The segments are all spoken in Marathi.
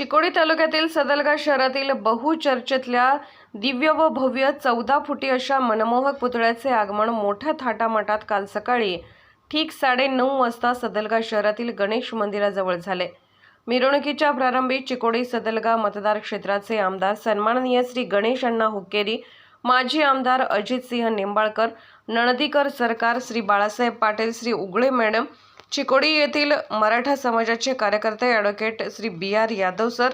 चिकोडी तालुक्यातील सदलगा शहरातील बहुचर्चेतल्या दिव्य व भव्य चौदा फुटी अशा मनमोहक पुतळ्याचे आगमन मोठ्या थाटामाटात काल सकाळी ठीक साडे नऊ वाजता सदलगा शहरातील गणेश मंदिराजवळ झाले. मिरवणुकीच्या प्रारंभी चिकोडी सदलगा मतदार क्षेत्राचे आमदार सन्माननीय श्री गणेश अण्णा हुक्केरी माजी आमदार अजितसिंह निंबाळकर नणदीकर सरकार श्री बाळासाहेब पाटील श्री उगळे मॅडम चिकोडी येथील मराठा समाजाचे कार्यकर्ते advocate Shri B R Yadav sir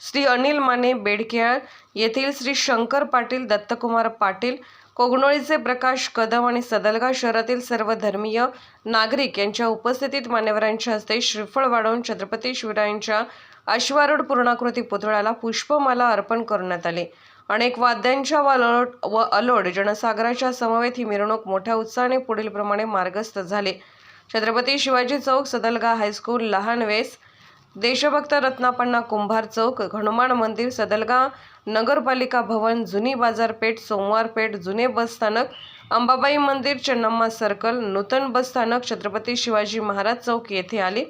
Shri Anil Mane Bedkel येथील श्री शंकर पाटील दत्तकुमार पाटील कोगनोळीचे प्रकाश कदम आणि सदलगा शहरातील सर्व धर्मीय नागरिक यांच्या उपस्थितीत मान्यवरांच्या हस्ते श्रीफळ वाढवून छत्रपती शिवरायांच्या अश्वारूढ पूर्णाकृती पुतळ्याला पुष्पमाला अर्पण करण्यात आले. अनेक वाद्यांच्या व अलोट व अलोड जनसागराच्या समवेत ही मिरवणूक मोठ्या उत्साहाने पुढीलप्रमाणे मार्गस्थ झाली. छत्रपती शिवाजी चौक सदलगा हायस्कूल लहान वेस देशभक्त रत्नापण्णा कुंभार चौक हनुमान मंदिर सदलगा नगरपालिका भवन जुनी बाजारपेठ सोमवारपेठ जुने बस स्थानक अंबाबाई मंदिर चन्नम्मा सर्कल नूतन बस स्थानक छत्रपती शिवाजी महाराज चौक येथे आली.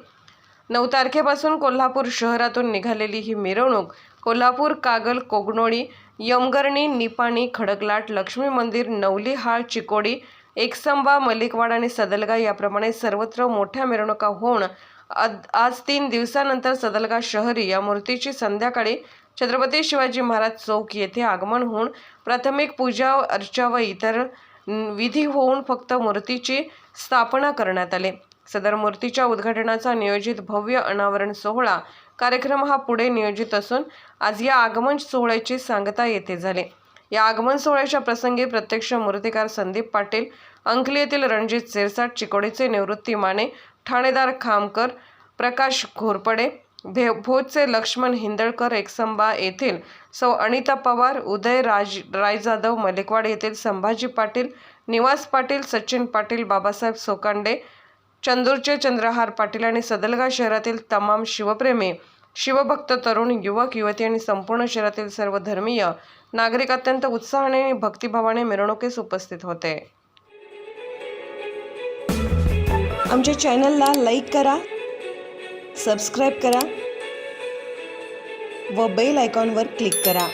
नऊ तारखेपासून कोल्हापूर शहरातून निघालेली ही मिरवणूक कोल्हापूर कागल कोगनोळी यमगर्णी निपाणी खडकलाट लक्ष्मी मंदिर नवली हाळ चिकोडी एकसंबा मलिकवाड आणि सदलगा याप्रमाणे सर्वत्र मोठ्या मिरवणुका होऊन आज आज तीन दिवसानंतर सदलगा शहरी या मूर्तीची संध्याकाळी छत्रपती शिवाजी महाराज चौक येथे आगमन होऊन प्राथमिक पूजा अर्चा व इतर विधी होऊन फक्त मूर्तीची स्थापना करण्यात आली. सदर मूर्तीच्या उद्घाटनाचा नियोजित भव्य अनावरण सोहळा कार्यक्रम हा पुढे नियोजित असून आज या आगमन सोहळ्याची सांगता येथे झाली. या आगमन सोहळ्याच्या प्रसंगी प्रत्यक्ष मूर्तिकार संदीप पाटील अंकली येथील रणजित सिरसाट चिकोडीचे निवृत्ती माने ठाणेदार खामकर प्रकाश घोरपडे भे भोजचे लक्ष्मण हिंदळकर एकसंबा येथील सौ अनिता पवार उदय राज राय जाधव मलिकवाड येथील संभाजी पाटील निवास पाटील सचिन पाटील बाबासाहेब सोकांडे चंदूरचे चंद्रहार पाटील आणि सदलगा शहरातील तमाम शिवप्रेमी शिवभक्त तरुण युवक युवती आणि संपूर्ण शहरातील सर्व धर्मीय नागरिक अत्यंत उत्साहाने आणि भक्तिभावाने मिरवणुकीस उपस्थित होते. आमच्या चॅनलला लाईक करा सबस्क्राईब करा व बेल आयकॉनवर क्लिक करा.